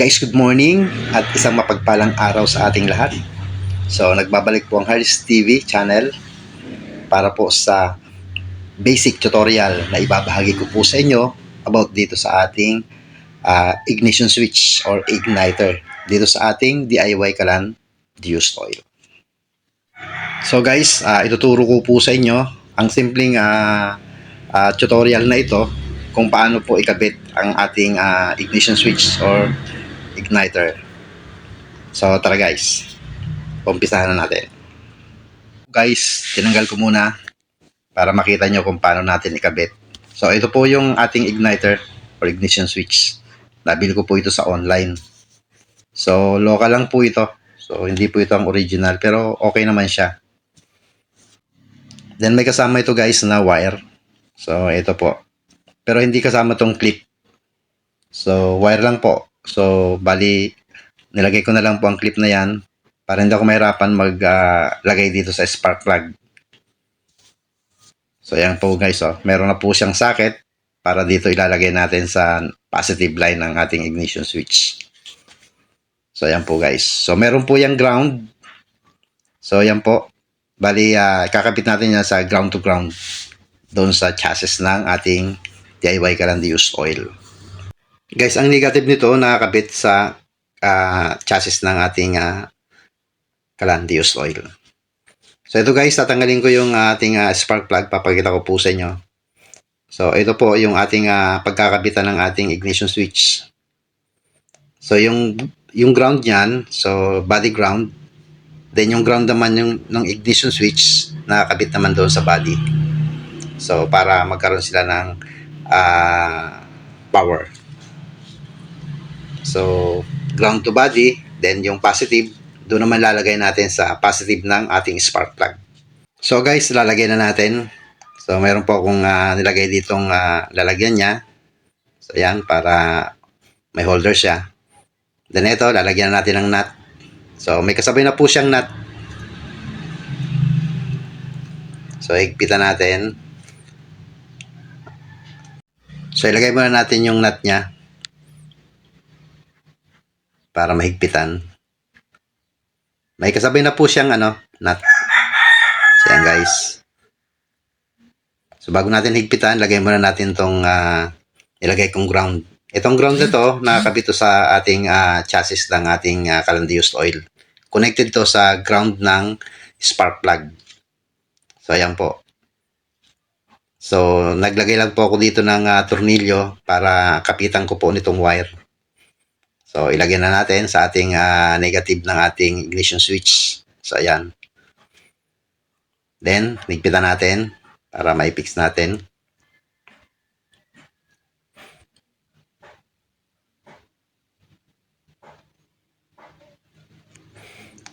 Guys, good morning at isang mapagpalang araw sa ating lahat. So, nagbabalik po ang Harris TV channel para po sa basic tutorial na ibabahagi ko po sa inyo about dito sa ating ah, ignition switch or igniter dito sa ating DIY Kalan Diffused Oil. So guys, ah, ituturo ko po sa inyo ang simpleng ah, ah, tutorial na ito kung paano po ikabit ang ating ah, ignition switch or igniter. So tara guys, umpisahan na natin. Guys, tinanggal ko muna para makita nyo kung paano natin ikabit. So ito po yung ating igniter or ignition switch. Nabili ko po ito sa online. So local lang po ito. So hindi po ito ang original pero okay naman siya. Then may kasama ito guys na wire. So ito po. Pero hindi kasama tong clip. So wire lang po. So bali nilagay ko na lang po ang clip na yan para hindi ako mahirapan maglagay dito sa spark plug. So yan po guys oh. Meron na po siyang socket para dito ilalagay natin sa positive line ng ating ignition switch. So yan po guys. So meron po yung ground. So yan po. Bali ah, kakapit natin yan sa ground to ground doon sa chassis ng ating DIY Calandius oil. Guys, ang negative nito nakakabit sa ah, chassis ng ating uh, Calandius oil. So ito guys, tatanggalin ko yung ating ah, spark plug. Papakita ko po sa inyo. So ito po yung ating ah, pagkakabitan ng ating ignition switch. So yung yung ground niyan, so body ground. Then yung ground naman yung ng ignition switch nakakabit naman doon sa body. So para magkaroon sila ng ah, power. So ground to body, then yung positive, doon naman lalagay natin sa positive ng ating spark plug. So guys, lalagay na natin. So meron po akong ah, nilagay ditong ah, lalagyan niya. So yan, para may holder siya. Then ito, lalagyan na natin ng nut. So may kasabay na po siyang nut. So higpitan natin. So ilagay muna natin yung nut niya para mahigpitan. May kasabay na po siyang ano, nut. So yan guys. So bago natin higpitan, lagay muna natin tong ah, ilagay kong ground. Itong ground na to, nakakabit to sa ating ah, chassis ng ating uh, Calandius oil. Connected to sa ground ng spark plug. So ayan po. So naglagay lang po ako dito ng ah, tornilyo para kapitan ko po nitong wire. So, ilagay na natin sa ating ah, negative ng ating ignition switch. So, ayan. Then, ligpitan natin para ma-fix natin.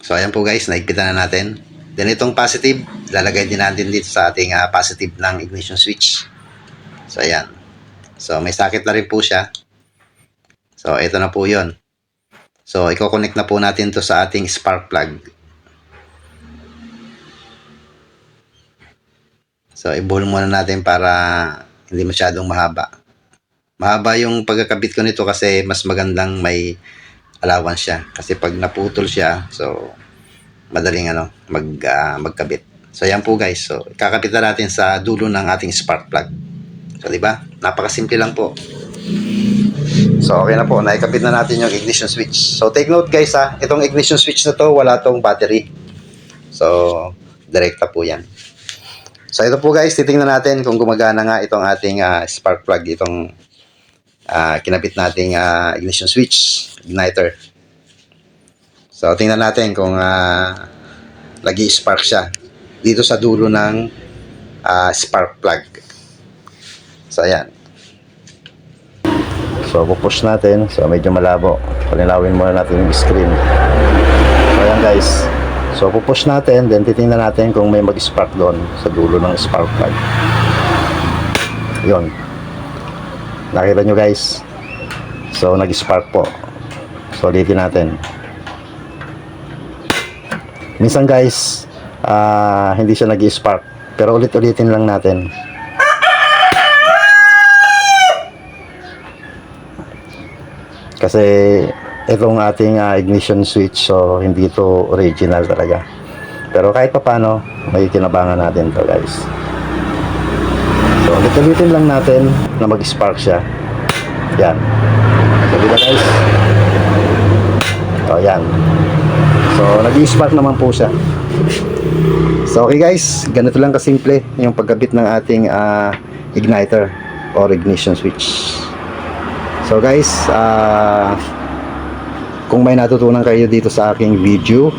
So, ayan po guys, naigpitan na natin. Then, itong positive, lalagay din natin dito sa ating ah, positive ng ignition switch. So, ayan. So, may socket na rin po siya. So, ito na po yon. So, i-connect na po natin to sa ating spark plug. So, ibuhol muna natin para hindi masyadong mahaba. Mahaba yung pagkakabit ko nito kasi mas magandang may allowance siya. Kasi pag naputol siya, so, madaling ano, mag, ah, magkabit. So, yan po guys. So, kakabit na natin sa dulo ng ating spark plug. So, di ba? Napakasimple lang po. So, okay na po. Naikabit na natin yung ignition switch. So, take note guys ha. Itong ignition switch na to, wala tong battery. So, direkta po yan. So, ito po guys, titingnan natin kung gumagana nga itong ating ah, spark plug, itong ah, kinabit nating ah, ignition switch, igniter. So, tingnan natin kung uh, lagi spark siya dito sa dulo ng ah, spark plug. So, ayan. So, pupush natin. So, medyo malabo. Palinawin muna natin yung screen. So, ayan guys. So, pupush natin. Then, titingnan natin kung may mag-spark doon sa dulo ng spark plug. Yun. Nakita nyo guys. So, nag-spark po. So, ulitin natin. Minsan guys, ah, hindi siya nag-spark. Pero ulit-ulitin lang natin. Kasi itong ating ah, ignition switch so hindi ito original talaga. Pero kahit pa paano may kinabangan natin to guys. So ulit-ulitin lang natin na mag-spark siya. Yan. So dito guys. So yan. So nag-spark naman po siya. So okay guys. Ganito lang kasimple yung pagkabit ng ating ah, igniter or ignition switch so guys ah kung may natutunan kayo dito sa aking video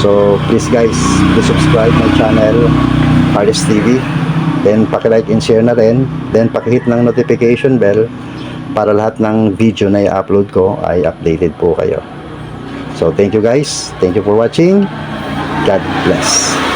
so please guys please subscribe my channel Paris TV then paki-like and share na rin. Then paki-hit ng notification bell para lahat ng video na i-upload ko ay updated po kayo. So thank you guys. Thank you for watching. God bless